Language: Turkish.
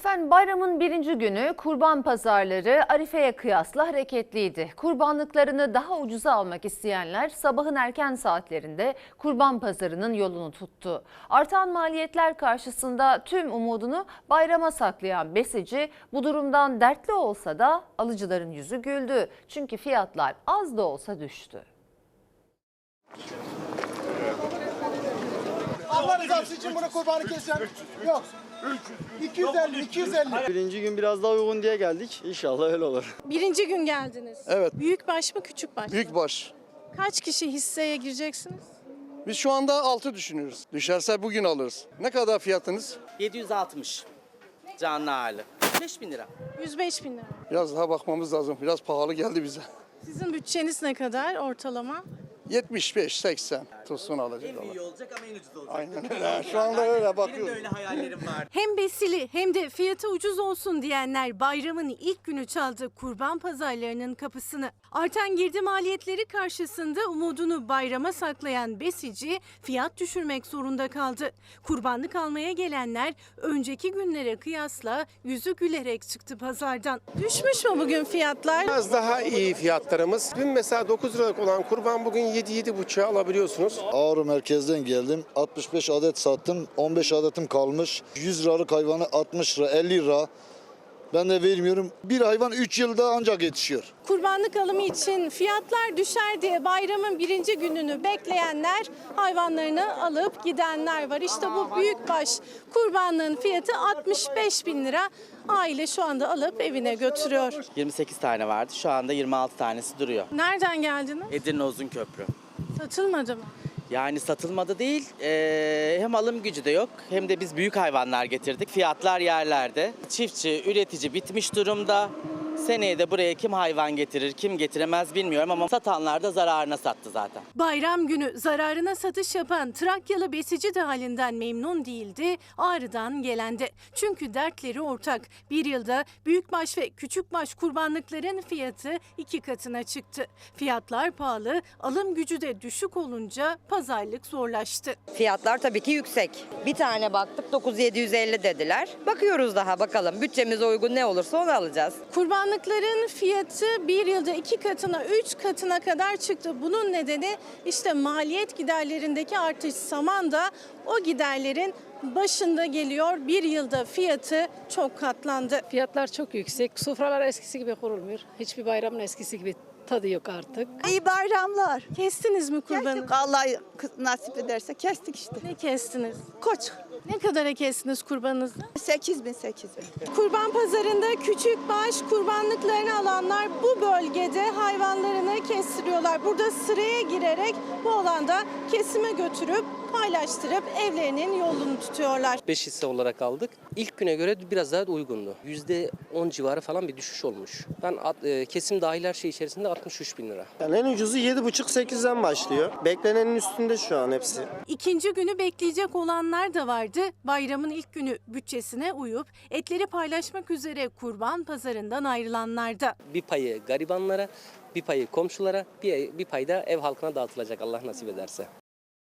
Efendim bayramın birinci günü kurban pazarları Arife'ye kıyasla hareketliydi. Kurbanlıklarını daha ucuza almak isteyenler sabahın erken saatlerinde kurban pazarının yolunu tuttu. Artan maliyetler karşısında tüm umudunu bayrama saklayan besici bu durumdan dertli olsa da alıcıların yüzü güldü. Çünkü fiyatlar az da olsa düştü. Allah rızası için bunu kurbanı keseceğim. Yok. 250, 250. Birinci gün biraz daha uygun diye geldik. İnşallah öyle olur. Birinci gün geldiniz. Evet. Büyük baş mı küçük baş? mı? Büyük baş. Kaç kişi hisseye gireceksiniz? Biz şu anda 6 düşünüyoruz. Düşerse bugün alırız. Ne kadar fiyatınız? 760 canlı hali. 5000 lira. 105 bin lira. Biraz daha bakmamız lazım. Biraz pahalı geldi bize. Sizin bütçeniz ne kadar ortalama? 75-80 tutsun alacak. En büyüğü olacak ama en ucuz olacak. Aynen öyle. Şu anda öyle Benim de bakıyoruz. öyle hayallerim var. Hem besili hem de fiyatı ucuz olsun diyenler bayramın ilk günü çaldı kurban pazarlarının kapısını. Artan girdi maliyetleri karşısında umudunu bayrama saklayan besici fiyat düşürmek zorunda kaldı. Kurbanlık almaya gelenler önceki günlere kıyasla yüzü gülerek çıktı pazardan. Düşmüş mü bugün fiyatlar? Biraz daha iyi fiyatlarımız. Dün mesela 9 liralık olan kurban bugün 7-7,5'a alabiliyorsunuz. Ağrı merkezden geldim. 65 adet sattım. 15 adetim kalmış. 100 liralık hayvanı 60 lira, 50 lira. Ben de vermiyorum. Bir hayvan 3 yılda ancak yetişiyor. Kurbanlık alımı için fiyatlar düşer diye bayramın birinci gününü bekleyenler hayvanlarını alıp gidenler var. İşte bu büyükbaş kurbanlığın fiyatı 65 bin lira. Aile şu anda alıp evine götürüyor. 28 tane vardı. Şu anda 26 tanesi duruyor. Nereden geldiniz? Edirne Uzun Köprü. Satılmadı mı? Yani satılmadı değil. eee, hem alım gücü de yok hem de biz büyük hayvanlar getirdik. Fiyatlar yerlerde. Çiftçi, üretici bitmiş durumda. Seneye de buraya kim hayvan getirir, kim getiremez bilmiyorum ama satanlar da zararına sattı zaten. Bayram günü zararına satış yapan Trakyalı besici de halinden memnun değildi, Ağrı'dan gelendi. Çünkü dertleri ortak. Bir yılda büyükbaş ve küçükbaş kurbanlıkların fiyatı iki katına çıktı. Fiyatlar pahalı, alım gücü de düşük olunca pazarlık zorlaştı. Fiyatlar tabii ki yüksek. Bir tane baktık 9750 dediler. Bakıyoruz daha bakalım. Bütçemize uygun ne olursa onu alacağız. Kurbanlıkların fiyatı bir yılda iki katına, üç katına kadar çıktı. Bunun nedeni işte maliyet giderlerindeki artış saman da o giderlerin başında geliyor. Bir yılda fiyatı çok katlandı. Fiyatlar çok yüksek. Sofralar eskisi gibi kurulmuyor. Hiçbir bayramın eskisi gibi tadı yok artık. İyi bayramlar. Kestiniz mi kurbanı? Kestik Allah nasip ederse kestik işte. Ne kestiniz? Koç Ne kadara kestiniz kurbanınızı? 8 bin 8 bin. Kurban pazarında küçük baş kurbanlıklarını alanlar bu bölgede hayvanlarını kestiriyorlar. Burada sıraya girerek bu alanda kesime götürüp paylaştırıp evlerinin yolunu tutuyorlar. 5 hisse olarak aldık. İlk güne göre biraz daha uygundu. %10 civarı falan bir düşüş olmuş. Ben e, kesim dahil her şey içerisinde 63 bin lira. Yani en ucuzu 7,5-8'den başlıyor. Beklenenin üstünde şu an hepsi. İkinci günü bekleyecek olanlar da vardı. Bayramın ilk günü bütçesine uyup etleri paylaşmak üzere kurban pazarından ayrılanlar da. Bir payı garibanlara, bir payı komşulara, bir, bir pay da ev halkına dağıtılacak Allah nasip ederse.